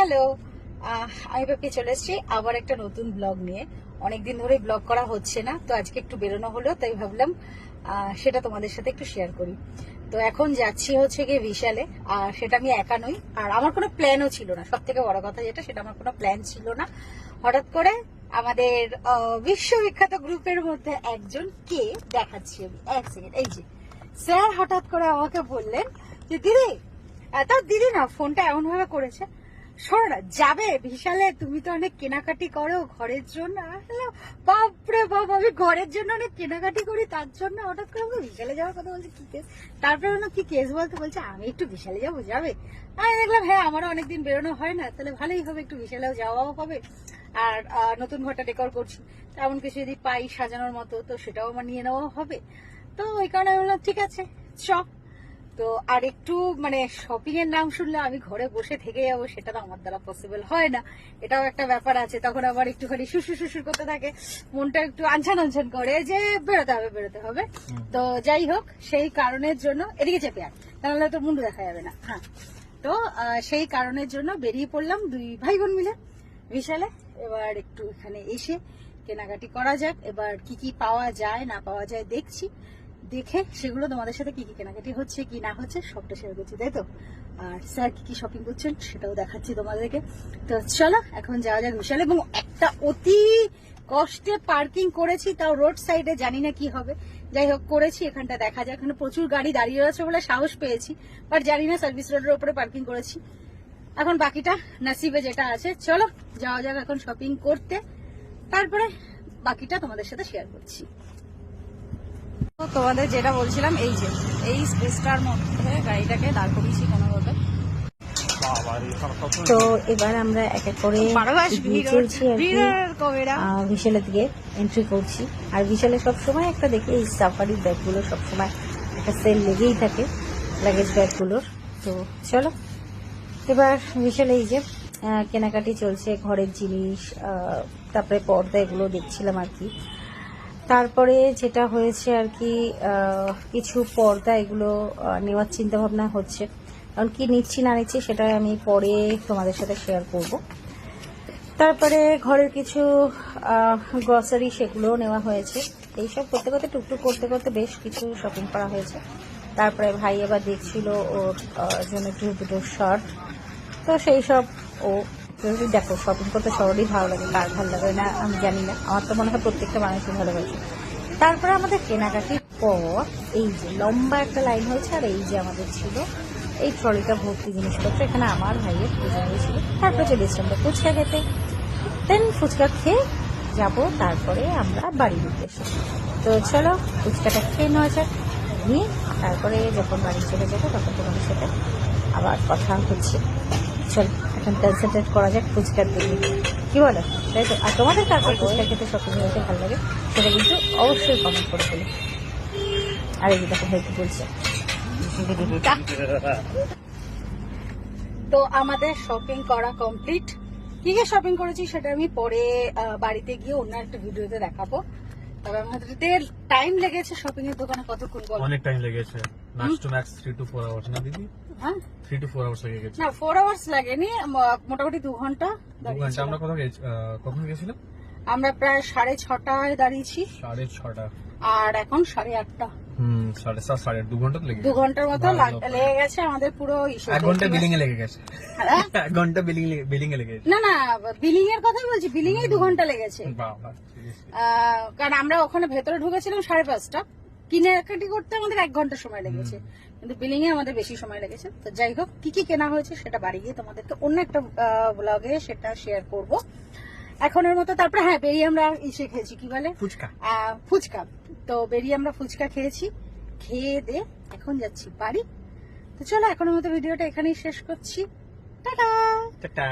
Hello. আমি পেপে চলে এসেছি আবার একটা নতুন ব্লগ নিয়ে। অনেকদিন ধরে ব্লগ করা হচ্ছে না, তো আজকে একটু বেরোনো হলো, তাই ভাবলাম সেটা তোমাদের সাথে একটু শেয়ার করি। তো এখন যাচ্ছি হচ্ছে গিয়ে বিশালে, আর সেটা আমি একা নই, আর আমার কোনো প্ল্যানও ছিল না। সব থেকে বড় কথা যেটা, সেটা আমার কোনো প্ল্যান ছিল না। হঠাৎ করে আমাদের বিশ্ববিখ্যাত গ্রুপের মধ্যে একজন কে দেখাচ্ছি আমি। এক সেকেন্ড এই যে, স্যার হঠাৎ করে আমাকে বললেন যে, দিদি তার দিদি না ফোনটা এমন ভাবে করেছে শোনো না, যাবে, বিশালে তুমি তো অনেক কেনাকাটি করো ঘরের জন্য। বাপরে বাপ, আমি ঘরের জন্য অনেক কেনাকাটি করি, তার জন্য হঠাৎ করে বিশালে যাওয়ার কথা বলছে, কি কেস তারপরে বললাম কি কেস বলতে? বলছে, আমি একটু বিশালে যাব, যাবে? আমি দেখলাম হ্যাঁ আমারও অনেকদিন বেরোনো হয় না, তাহলে ভালোই হবে, একটু বিশালেও যাওয়াও হবে আর নতুন ঘরটা ডেকোর করছি। তেমন কিছু যদি পাই সাজানোর মতো, তো সেটাও আমার নিয়ে নেওয়া হবে। তো ওই কারণে আমি বললাম, ঠিক আছে চ তো আর একটু মানে শপিং এর নাম শুনলে আমি ঘরে বসে থেকে যাব সেটা তো আমার দ্বারা পসিবল হয় না। এটাও একটা ব্যাপার আছে তখন আবার একটুখানি শুশু শুশুর করতে থাকে। মনটা একটু আনছান আনছান করে যে বেরোতে হবে বেরোতে হবে। তো যাই হোক সেই কারণের জন্য এদিকে চেপে আর তাহলে তো মুন্ডু দেখা যাবে না। হ্যাঁ। তো সেই কারণের জন্য বেরিয়ে পড়লাম দুই ভাই বোন মিলে বিশালে। এবার একটু এখানে এসে কেনাকাটি করা যাক এবার কি কি পাওয়া যায় না পাওয়া যায় দেখছি। দেখে সেগুলো তোমাদের সাথে কি কি কেনাকাটি হচ্ছে, কি না হচ্ছে, সবটা শেয়ার করছি, তাই তো? আর স্যার কি কি শপিং করছেন সেটাও দেখাচ্ছি তোমাদেরকে। তো চলো, এখন যাওয়া যাক বিশাল। এবং একটা অতি কষ্টে পার্কিং করেছি, তাও রোড সাইডে জানি না কি হবে। যাই হোক, করেছি, এখানটা দেখা যায় এখানে প্রচুর গাড়ি দাঁড়িয়ে আছে বলে সাহস পেয়েছি বাট জানি না সার্ভিস রোডের উপরে পার্কিং করেছি। এখন বাকিটা নাসিবে যেটা আছে, চলো, যাওয়া যাক এখন শপিং করতে। তারপরে বাকিটা তোমাদের সাথে শেয়ার করছি। তোমাদের যেটা বলছিলাম এই যে এই স্পেসটার মধ্যে গাড়িটাকে দাঁড় করিয়েছি কোনোভাবে তো এবার আমরা এক এক করে চলছি আর বিশালের দিকে এন্ট্রি করছি। আর বিশালে সবসময় একটা দেখি এই সাফারি ব্যাগগুলো সবসময় একটা সেল লেগেই থাকে লাগেজ ব্যাগগুলোর তো চলো এবার বিশালে এই যে কেনাকাটি চলছে ঘরের জিনিস আহ, তারপরে পর্দা এগুলো দেখছিলাম আর কি। তারপরে যেটা হয়েছে আর কি কিছু পর্দা এগুলো নেওয়ার চিন্তা ভাবনা হচ্ছে। কারণ কি নিচ্ছি, না নিচ্ছি সেটা আমি পরে তোমাদের সাথে শেয়ার করব। তারপরে ঘরের কিছু গ্রসারি সেগুলোও নেওয়া হয়েছে। এইসব করতে করতে, টুকটুক করতে করতে বেশ কিছু শপিং করা হয়েছে। তারপরে ভাই আবার দেখছিল ওর জন্য একটু দুটো শার্ট তো সেই সব ও দেখো শপিং করতে সবারই ভালো লাগে, কার ভালো লাগে না, আমি জানি না। আমার তো মনে হয় প্রত্যেকটা মানুষই ভালোবাসে। তারপরে আমাদের কেনাকাটির পর এই যে লম্বা একটা লাইন হয়েছে, আর এই যে আমাদের ছিল এই ট্রলিটা ভর্তি জিনিসপত্র, এখানে আমার ভাইয়ের পুজো হয়েছিল। তারপরে চলে এসেছি আমরা ফুচকা খেতে দেন ফুচকা খেয়ে যাব, তারপরে আমরা বাড়ির উদ্দেশ্যে তো চলো, ফুচকাটা খেয়ে নেওয়া যাক, নিয়ে তারপরে যখন বাড়ি চলে যাব, তখন তোমাদের সাথে আবার কথা হচ্ছে। চলো। এখন কনসেন্ট্রেট করা যাক ফুচকার দিকে। কি বলো? তাই তো? আর তোমাদের কাছে ফুচকা খেতে সবকিছু হতে ভালো লাগে? সেটা কিন্তু অবশ্যই কমেন্ট করে ফেলো আর এই দেখো ভাইকে বলছে। তো আমাদের শপিং করা কমপ্লিট কি কি শপিং করেছি সেটা আমি পরে বাড়িতে গিয়ে অন্য একটা ভিডিওতে দেখাবো। তবে আমাদের টাইম লেগেছে শপিং এর দোকানে কতক্ষণ অনেক টাইম লেগেছে। Max to max three to four hours না দিদি? হ্যাঁ? থ্রি টু ফোর আওয়ার্স লেগে গেছে। না ফোর আওয়ার্স লাগেনি মোটামুটি দু ঘণ্টা দু ঘণ্টা আমরা কোথাও কখন গেছিলাম? আমরা প্রায় সাড়ে ছটায় দাঁড়িয়েছি। সাড়ে ছটা। আর এখন সাড়ে আটটা। হুম সাড়ে সাত সাড়ে দু ঘণ্টা লেগে দু ঘণ্টার মতো লাগ- লেগে গেছে আমাদের পুরো এক ঘণ্টা বিলিং এ লেগে গেছে। হ্যাঁ? এক ঘণ্টা বিলিং বিলিং এ লেগে গেছে। না না বিলিং এর কথাই বলছি বিলিং এই দু ঘণ্টা লেগেছে। বাবা কারণ আমরা ওখানে ভেতরে ঢুকেছিলাম সাড়ে পাঁচটা। কেনাকাটি করতে আমাদের এক ঘণ্টা সময় লেগেছে। কিন্তু বিলিং এ আমাদের বেশি সময় লেগেছে। তো যাই হোক কি কি কেনা হয়েছে সেটা বাড়ি গিয়ে তোমাদেরকে অন্য একটা ব্লগে সেটা শেয়ার করব। এখনের মতো তারপরে হ্যাঁ বেরিয়ে আমরা ইসে খেয়েছি কি বলে? ফুচকা। ফুচকা। তো বেরিয়ে আমরা ফুচকা খেয়েছি। খেয়ে দে এখন যাচ্ছি বাড়ি। তো চলো এখনের মতো ভিডিওটা এখানেই শেষ করছি। টাটা! টাটা।